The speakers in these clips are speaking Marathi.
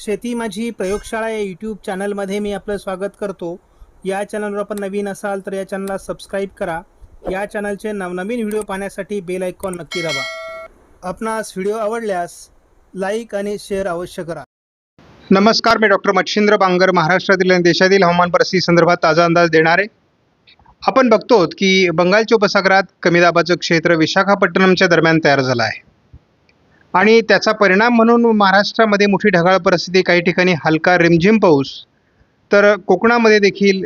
शेती माझी प्रयोगशाळा या यूट्यूब चॅनलमध्ये मी आपलं स्वागत करतो. या चॅनलवर आपण नवीन असाल तर या चॅनलला सबस्क्राईब करा. या चॅनलचे नवनवीन व्हिडिओ पाहण्यासाठी बेल आयकॉन नक्की दाबा. आपणास व्हिडिओ आवडल्यास लाईक आणि शेअर अवश्य करा. नमस्कार मी डॉक्टर मच्छिंद्र बांगर महाराष्ट्रातील आणि देशातील हवामान परिस्थिती संदर्भात ताजा अंदाज देणारे. आपण बघतो की बंगालच्या उपसागरात कमी दाबाचं क्षेत्र विशाखापट्टणमच्या दरम्यान तयार झालं आहे. आणि त्याचा परिणाम म्हणून महाराष्ट्रामध्ये मोठी ढगाळ परिस्थिती काही ठिकाणी हलका रिमझिम पाऊस तर कोकणामध्ये देखील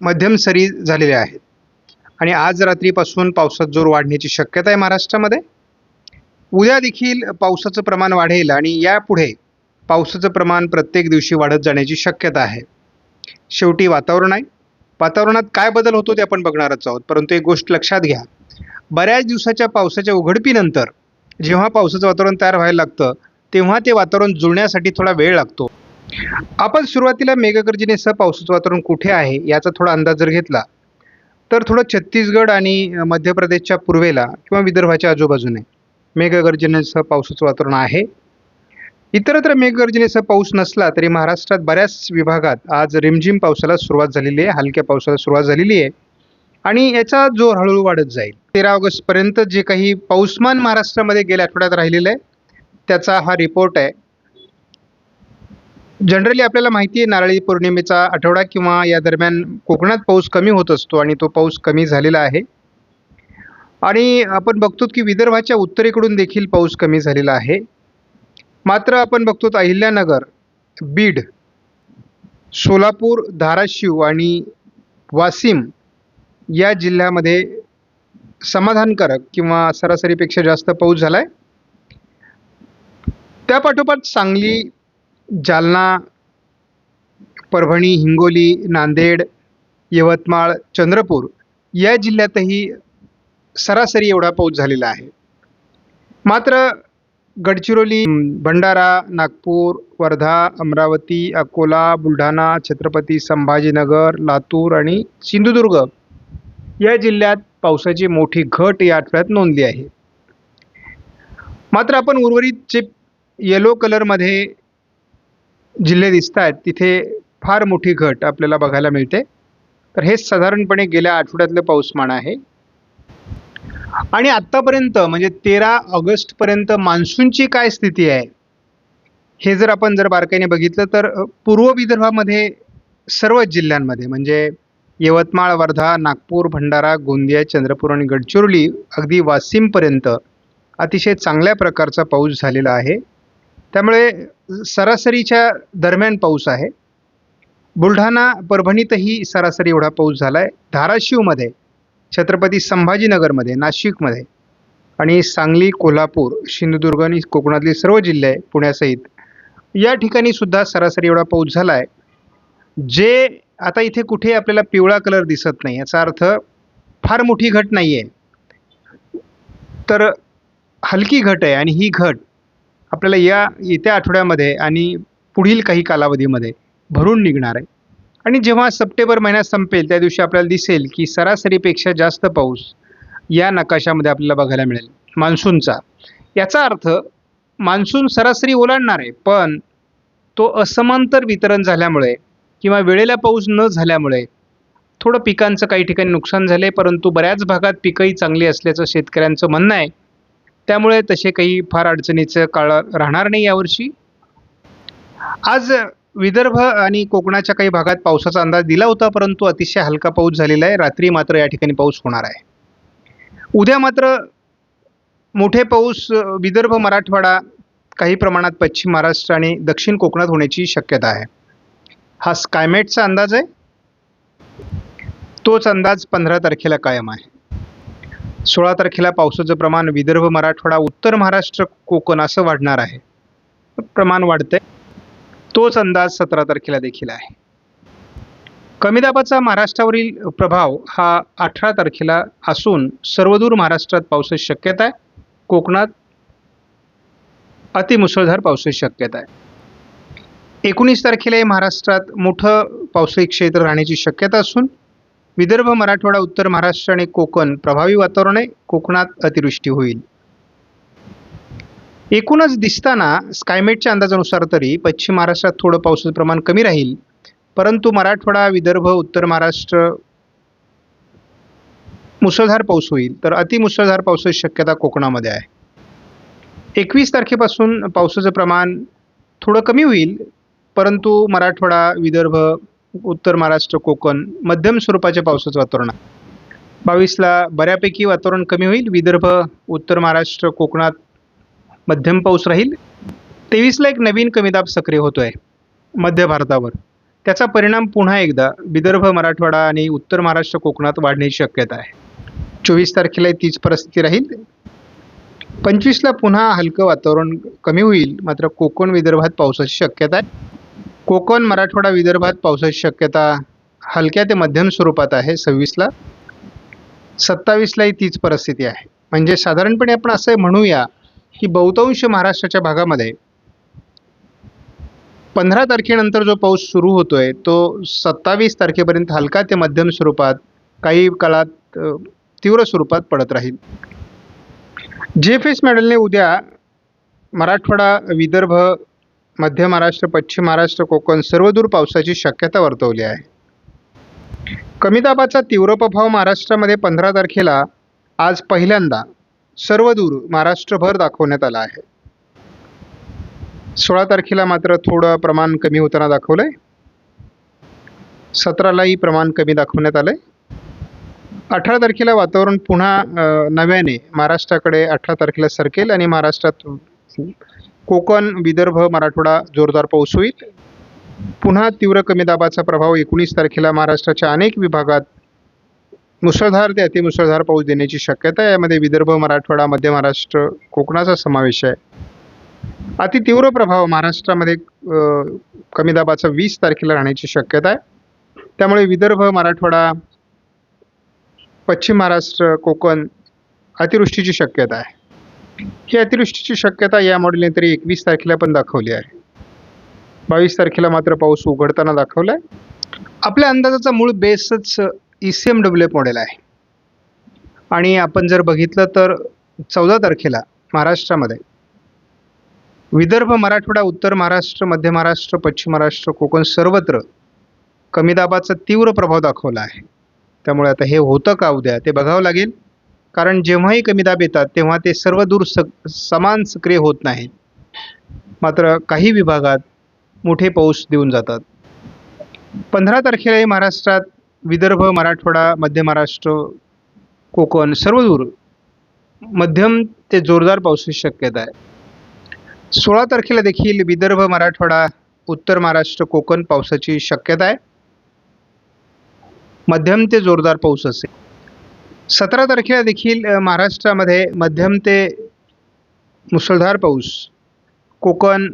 मध्यम सरी झालेल्या आहेत. आणि आज रात्रीपासून पावसात जोर वाढण्याची शक्यता आहे महाराष्ट्रामध्ये. उद्या देखील पावसाचं प्रमाण वाढेल आणि यापुढे पावसाचं प्रमाण प्रत्येक दिवशी वाढत जाण्याची शक्यता आहे. शेवटी वातावरण आहे. वातावरणात काय बदल होतो ते आपण बघणारच आहोत. परंतु एक गोष्ट लक्षात घ्या. बऱ्याच दिवसाच्या पावसाच्या उघडपीनंतर जेव्हा पावसाचं वातावरण तयार व्हायला लागतं तेव्हा ते वातावरण जुळण्यासाठी थोडा वेळ लागतो. आपण सुरुवातीला मेघगर्जनेसह पावसाचं वातावरण कुठे आहे याचा थोडा अंदाज जर घेतला तर थोडं छत्तीसगड आणि मध्य प्रदेशच्या पूर्वेला किंवा विदर्भाच्या आजूबाजूने मेघगर्जनेसह पावसाचं वातावरण आहे. इतरत्र मेघगर्जनेसह पाऊस नसला तरी महाराष्ट्रात बऱ्याच विभागात आज रिमझिम पावसाला सुरुवात झालेली आहे हलक्या पावसाला सुरुवात झालेली आहे. आणि याचा जोर हळूहळू वाढत जाईल. तेरा ऑगस्टपर्यंत जे काही पाऊसमान महाराष्ट्रामध्ये गेल्या आठवड्यात राहिलेलं आहे त्याचा हा रिपोर्ट आहे. जनरली आपल्याला माहिती आहे नारळी पौर्णिमेचा आठवडा किंवा या दरम्यान कोकणात पाऊस कमी होत असतो आणि तो पाऊस कमी झालेला आहे. आणि आपण बघतो की विदर्भाच्या उत्तरेकडून देखील पाऊस कमी झालेला आहे. मात्र आपण बघतो अहिल्यानगर बीड सोलापूर धाराशिव आणि वाशिम या जिल्ह्यामध्ये समाधानकारक किंवा सरासरीपेक्षा जास्त पाऊस झाला आहे त्या पाठोपाठ सांगली जालना परभणी हिंगोली नांदेड यवतमाळ चंद्रपूर या जिल्ह्यातही सरासरी एवढा पाऊस झालेला आहे. मात्र गडचिरोली भंडारा नागपूर वर्धा अमरावती अकोला बुलढाणा छत्रपती संभाजीनगर लातूर आणि सिंधुदुर्ग या जिल्ह्यात पावसाची मोठी घट या आठवड्यात नोंदली आहे. मात्र आपण उर्वरित जे येलो कलरमध्ये जिल्हे दिसत आहेत तिथे फार मोठी घट आपल्याला बघायला मिळते. तर हे साधारणपणे गेल्या आठवड्यातलं पाऊसमान आहे. आणि आत्तापर्यंत म्हणजे तेरा ऑगस्टपर्यंत मान्सूनची काय स्थिती आहे हे जर आपण जर बारकाईने बघितलं तर पूर्व विदर्भामध्ये सर्वच जिल्ह्यांमध्ये म्हणजे यवतमाळ वर्धा नागपूर भंडारा गोंदिया चंद्रपूर आणि गडचिरोली अगदी वाशिमपर्यंत अतिशय चांगल्या प्रकारचा पाऊस झालेला आहे. त्यामुळे सरासरीच्या दरम्यान पाऊस आहे. बुलढाणा परभणीतही सरासरी एवढा पाऊस झाला आहे धाराशिवमध्ये छत्रपती संभाजीनगरमध्ये नाशिकमध्ये आणि सांगली कोल्हापूर सिंधुदुर्ग आणि कोकणातले सर्व जिल्हे पुण्यासहित या ठिकाणी सुद्धा सरासरी एवढा पाऊस झाला आहे जे आता इथे कुठे आपल्याला पिवळा कलर दिसत नाही याचा अर्थ फार मोठी घट नाही आहे तर हलकी घट आहे आणि ही घट आपल्याला या येत्या आठवड्यामध्ये आणि पुढील काही कालावधीमध्ये भरून निघणार आहे. आणि जेव्हा सप्टेंबर महिना संपेल त्या दिवशी आपल्याला दिसेल की सरासरीपेक्षा जास्त पाऊस या नकाशामध्ये आपल्याला बघायला मिळेल. मान्सूनचा. याचा अर्थ मान्सून सरासरी ओलांडणार आहे पण तो असमांतर वितरण झाल्यामुळे किंवा वेळेला पाऊस न झाल्यामुळे थोडं पिकांचं काही ठिकाणी नुकसान झाले परंतु बऱ्याच भागात पिकंही चांगली असल्याचं शेतकऱ्यांचं म्हणणं आहे. त्यामुळे तसे काही फार अडचणीचं काळ राहणार नाही यावर्षी. आज विदर्भ आणि कोकणाच्या काही भागात पावसाचा अंदाज दिला होता परंतु अतिशय हलका पाऊस झालेला आहे. रात्री मात्र या ठिकाणी पाऊस होणार आहे. उद्या मात्र मोठे पाऊस विदर्भ मराठवाडा काही प्रमाणात पश्चिम महाराष्ट्र आणि दक्षिण कोकणात होण्याची शक्यता आहे. हा स्कायमेटचा अंदाज आहे? तोच अंदाज पंधरा तारखेला कायम आहे. सोळा तारखेला पावसाचं प्रमाण विदर्भ मराठवाडा उत्तर महाराष्ट्र कोकण असं वाढणार आहे. प्रमाण वाढतंय. तोच अंदाज सतरा तारखेला देखील आहे. कमी दाबाचा महाराष्ट्रावरील प्रभाव हा अठरा तारखेला असून सर्वदूर महाराष्ट्रात पावसाची शक्यता आहे. कोकणात अतिमुसळधार पावसाची शक्यता आहे. एकोणीस तारखेलाही महाराष्ट्रात मोठं पावसाळी क्षेत्र राहण्याची शक्यता असून विदर्भ मराठवाडा उत्तर महाराष्ट्र आणि कोकण प्रभावी वातावरण आहे कोकणात अतिवृष्टी होईल. एकूणच दिसताना स्कायमेटच्या अंदाजानुसार तरी पश्चिम महाराष्ट्रात थोडं पावसाचं प्रमाण कमी राहील परंतु मराठवाडा विदर्भ उत्तर महाराष्ट्र मुसळधार पाऊस होईल तर अतिमुसळधार पावसाची शक्यता कोकणामध्ये आहे. एकवीस तारखेपासून पावसाचं प्रमाण थोडं कमी होईल परंतु मराठवाडा विदर्भ उत्तर महाराष्ट्र कोकण मध्यम स्वरूपाच्या पावसाचं वातावरण आहे. बावीसला बऱ्यापैकी वातावरण कमी होईल. विदर्भ उत्तर महाराष्ट्र कोकणात मध्यम पाऊस राहील. तेवीसला एक नवीन कमीदाब सक्रिय होतो आहे मध्य भारतावर. त्याचा परिणाम पुन्हा एकदा विदर्भ मराठवाडा आणि उत्तर महाराष्ट्र कोकणात वाढण्याची शक्यता आहे. चोवीस तारखेला तीच परिस्थिती राहील. पंचवीसला पुन्हा हलकं वातावरण कमी होईल. मात्र कोकण विदर्भात पावसाची शक्यता आहे. कोकण मराठवाडा विदर्भात पावसाची शक्यता हलक्या ते मध्यम स्वरूपात आहे. सव्वीसला सत्तावीसलाही तीच परिस्थिती आहे. म्हणजे साधारणपणे आपण असं म्हणूया की बहुतांश महाराष्ट्राच्या भागामध्ये पंधरा तारखेनंतर जो पाऊस सुरू होतोय तो सत्तावीस तारखेपर्यंत हलका ते मध्यम स्वरूपात काही काळात तीव्र स्वरूपात पडत राहील. जे एफ एस उद्या मराठवाडा विदर्भ मध्य महाराष्ट्र पश्चिम महाराष्ट्र कोकण सर्वदूर पावसाची शक्यता वर्तवली आहे. कमी दाबाचा तीव्र प्रभाव महाराष्ट्रामध्ये पंधरा तारखेला आज पहिल्यांदा सर्वदूर महाराष्ट्रभर दाखवण्यात आला आहे. सोळा तारखेला मात्र थोडं प्रमाण कमी होताना दाखवलंय. सतरालाही प्रमाण कमी दाखवण्यात आलंय. अठरा तारखेला वातावरण पुन्हा नव्याने महाराष्ट्राकडे अठरा तारखेला सरकेल आणि महाराष्ट्रात कोकण विदर्भ मराठवाडा जोरदार पाऊस होईल. पुन्हा तीव्र कमी दाबाचा प्रभाव एकोणीस तारखेला महाराष्ट्राच्या अनेक विभागात मुसळधार ते अतिमुसळधार पाऊस देण्याची शक्यता आहे. यामध्ये विदर्भ मराठवाडा मध्य महाराष्ट्र कोकणाचा समावेश आहे. अति तीव्र प्रभाव महाराष्ट्रामध्ये कमी दाबाचा वीस तारखेला राहण्याची शक्यता आहे. त्यामुळे विदर्भ मराठवाडा पश्चिम महाराष्ट्र कोकण अतिवृष्टीची शक्यता आहे. ही अतिवृष्टीची शक्यता या मॉडेलने तरी एकवीस तारखेला पण दाखवली आहे. बावीस तारखेला मात्र पाऊस उघडताना दाखवला आहे आपल्या अंदाजाचा मूळ बेसच E C M W F model आहे. आणि आपण जर बघितलं तर चौदा तारखेला महाराष्ट्रामध्ये विदर्भ मराठवाडा उत्तर महाराष्ट्र मध्य महाराष्ट्र पश्चिम महाराष्ट्र कोकण सर्वत्र कमी दाबाचा तीव्र प्रभाव दाखवला आहे. त्यामुळे आता हे होतं का उद्या ते बघावं लागेल. कारण जेव्हाही कमी दाब येतात तेव्हा ते सर्व दूर स समान सक्रिय होत नाहीत. मात्र काही विभागात मोठे पाऊस देऊन जातात. पंधरा तारखेलाही महाराष्ट्रात विदर्भ मराठवाडा मध्य महाराष्ट्र कोकण सर्व दूर मध्यम ते जोरदार पावसाची शक्यता आहे. सोळा तारखेला देखील विदर्भ मराठवाडा उत्तर महाराष्ट्र कोकण पावसाची शक्यता आहे. मध्यम ते जोरदार पाऊस असेल. सतरा तारखेला देखील महाराष्ट्रामध्ये मध्यम ते मुसळधार पाऊस. कोकण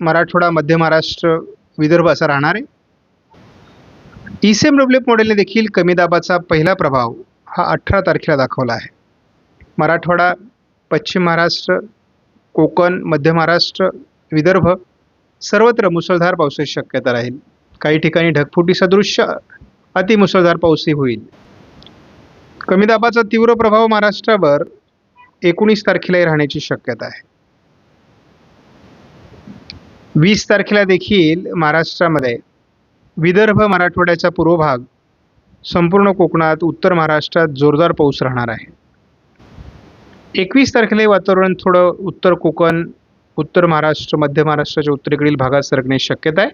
मराठवाडा मध्य महाराष्ट्र विदर्भ असा राहणार आहे. ई सी एम डब्ल्यू मॉडेलने देखील कमी दाबाचा पहिला प्रभाव हा अठरा तारखेला दाखवला आहे. मराठवाडा पश्चिम महाराष्ट्र कोकण मध्य महाराष्ट्र विदर्भ सर्वत्र मुसळधार पावसाची शक्यता राहील. काही ठिकाणी ढगफुटी सदृश्य अतिमुसळधार पाऊसही होईल. कमी दाबाचा तीव्र प्रभाव महाराष्ट्रावर एकोणीस तारखेलाही राहण्याची शक्यता आहे. वीस तारखेला देखील महाराष्ट्रामध्ये विदर्भ मराठवाड्याचा पूर्व भाग संपूर्ण कोकणात उत्तर महाराष्ट्रात जोरदार पाऊस राहणार आहे. एकवीस तारखेला वातावरण थोडं उत्तर कोकण उत्तर महाराष्ट्र मध्य महाराष्ट्राच्या उत्तरेकडील भागात सरकण्याची शक्यता आहे.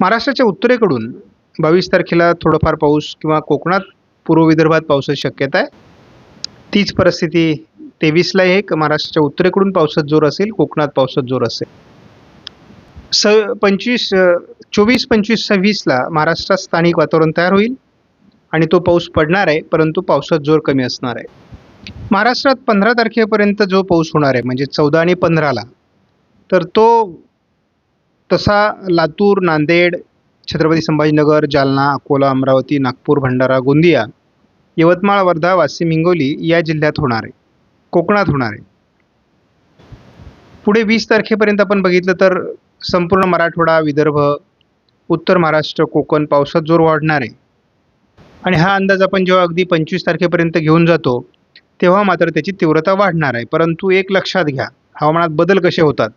महाराष्ट्राच्या उत्तरेकडून बावीस तारखेला थोडंफार पाऊस किंवा कोकणात पूर्व विदर्भात पावसाची शक्यता आहे. तीच परिस्थिती तेवीसला एक महाराष्ट्राच्या उत्तरेकडून पावसात जोर असेल कोकणात पावसात जोर असेल. स पंचवीस चोवीस पंचवीस सव्वीसला महाराष्ट्रात स्थानिक वातावरण तयार होईल आणि तो पाऊस पडणार आहे परंतु पावसात जोर कमी असणार आहे. महाराष्ट्रात पंधरा तारखेपर्यंत जो पाऊस होणार आहे म्हणजे चौदा आणि पंधराला तर तो तसा लातूर नांदेड छत्रपती संभाजीनगर जालना अकोला अमरावती नागपूर भंडारा गोंदिया यवतमाळ वर्धा वाशिम हिंगोली या जिल्ह्यात होणार आहे. कोकणात होणार आहे. पुढे वीस तारखेपर्यंत आपण बघितलं तर संपूर्ण मराठवाडा विदर्भ उत्तर महाराष्ट्र कोकण पावसात जोर वाढणार आहे. आणि हा अंदाज आपण जेव्हा अगदी पंचवीस तारखेपर्यंत घेऊन जातो तेव्हा मात्र त्याची तीव्रता वाढणार आहे. परंतु एक लक्षात घ्या हवामानात बदल कसे होतात?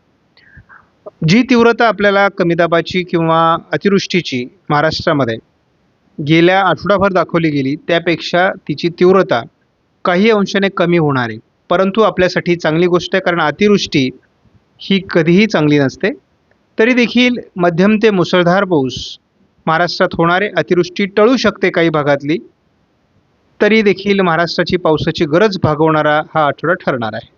जी तीव्रता आपल्याला कमी दाबाची किंवा अतिवृष्टीची महाराष्ट्रामध्ये गेल्या आठवडाभर दाखवली गेली त्यापेक्षा तिची तीव्रता काही अंशाने कमी होणार आहे. परंतु आपल्यासाठी चांगली गोष्ट आहे कारण अतिवृष्टी ही कधीही चांगली नसते. तरी देखील मध्यम ते मुसळधार पाऊस महाराष्ट्रात होणारे अतिवृष्टी टळू शकते काही भागातली. तरी देखील महाराष्ट्राची पावसाची गरज भागवणारा हा आठवडा ठरणार आहे.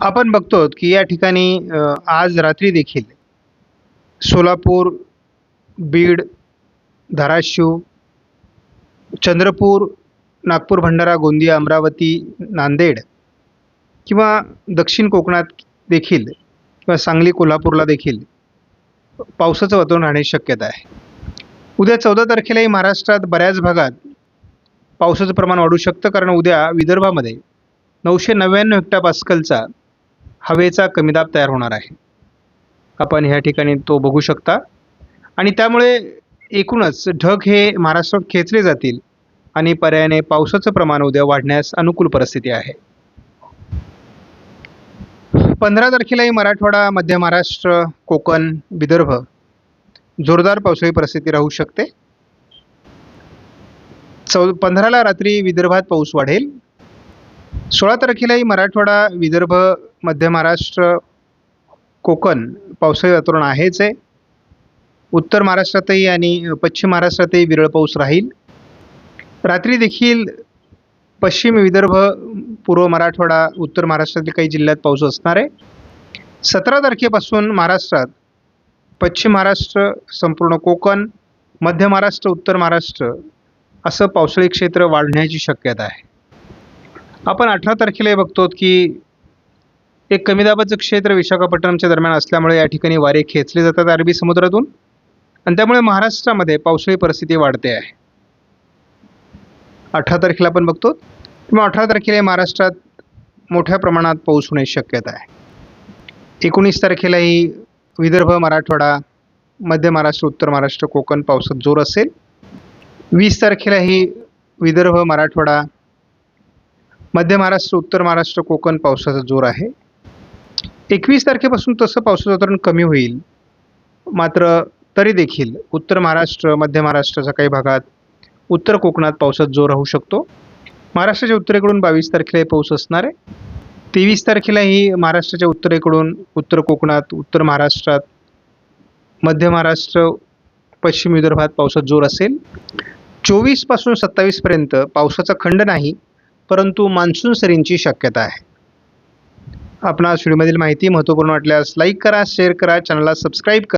आपण बघतो की या ठिकाणी आज रात्री देखील सोलापूर बीड धाराशिव चंद्रपूर नागपूर भंडारा गोंदिया अमरावती नांदेड किंवा दक्षिण कोकणात देखील किंवा सांगली कोल्हापूरला देखील पावसाचं वातावरण राहण्याची शक्यता आहे. उद्या चौदा तारखेलाही महाराष्ट्रात बऱ्याच भागात पावसाचं प्रमाण वाढू शकतं कारण उद्या विदर्भामध्ये नऊशे नव्याण्णव हेक्टापास्कलचा हवेचा कमी दाब तयार होणार आहे. आपण ह्या ठिकाणी तो बघू शकता. आणि त्यामुळे एकूणच ढग हे महाराष्ट्रात खेचले जातील आणि पर्यायाने पावसाचं प्रमाण उद्या वाढण्यास अनुकूल परिस्थिती आहे. पंधरा तारखेलाही मराठवाडा मध्य महाराष्ट्र कोकण विदर्भ जोरदार पावसाळी परिस्थिती राहू शकते. चौ पंधराला रात्री विदर्भात पाऊस वाढेल. सोळा तारखेलाही मराठवाडा विदर्भ मध्य महाराष्ट्र कोकण पावसाळी वातावरण आहेच आहे. उत्तर महाराष्ट्रातही आणि पश्चिम महाराष्ट्रातही विरळ पाऊस राहील. रात्री देखील पश्चिम विदर्भ पूर्व मराठवाडा उत्तर महाराष्ट्रातील काही जिल्ह्यात पाऊस असणार आहे. सतरा तारखेपासून महाराष्ट्रात पश्चिम महाराष्ट्र संपूर्ण कोकण मध्य महाराष्ट्र उत्तर महाराष्ट्र असं पावसाळी क्षेत्र वाढण्याची शक्यता आहे. आपण अठरा तारखेला हे बघतो की एक कमी दाबाचं क्षेत्र विशाखापट्टणमच्या दरम्यान असल्यामुळे या ठिकाणी वारे खेचले जातात अरबी समुद्रातून. आणि त्यामुळे महाराष्ट्रामध्ये पावसाळी परिस्थिती वाढते आहे. अठरा तारखेला आपण बघतो किंवा अठरा तारखेला महाराष्ट्रात मोठ्या प्रमाणात पाऊस होण्याची शक्यता आहे. एकोणीस तारखेलाही विदर्भ मराठवाडा मध्य महाराष्ट्र उत्तर महाराष्ट्र कोकण पावसात जोर असेल. वीस तारखेलाही विदर्भ मराठवाडा मध्य महाराष्ट्र उत्तर महाराष्ट्र कोकण पावसाचा जोर आहे. एकवीस तारखेपासून तसं पावसाचं वातावरण कमी होईल. मात्र तरी देखील उत्तर महाराष्ट्र मध्य महाराष्ट्राच्या काही भागात उत्तर कोकणात पावसात जोर राहू शकतो. महाराष्ट्राच्या उत्तरेकडून बावीस तारखेलाही पाऊस असणार आहे. तेवीस तारखेलाही महाराष्ट्राच्या उत्तरेकडून उत्तर कोकणात उत्तर महाराष्ट्रात मध्य महाराष्ट्र पश्चिम विदर्भात पावसात जोर असेल. चोवीसपासून सत्तावीसपर्यंत पावसाचा खंड नाही. परंतु मान्सून सरींची शक्यता आहे. आपणास व्हिडिओमधील माहिती महत्त्वपूर्ण वाटल्यास लाईक करा शेअर करा चॅनलला सबस्क्राईब करा.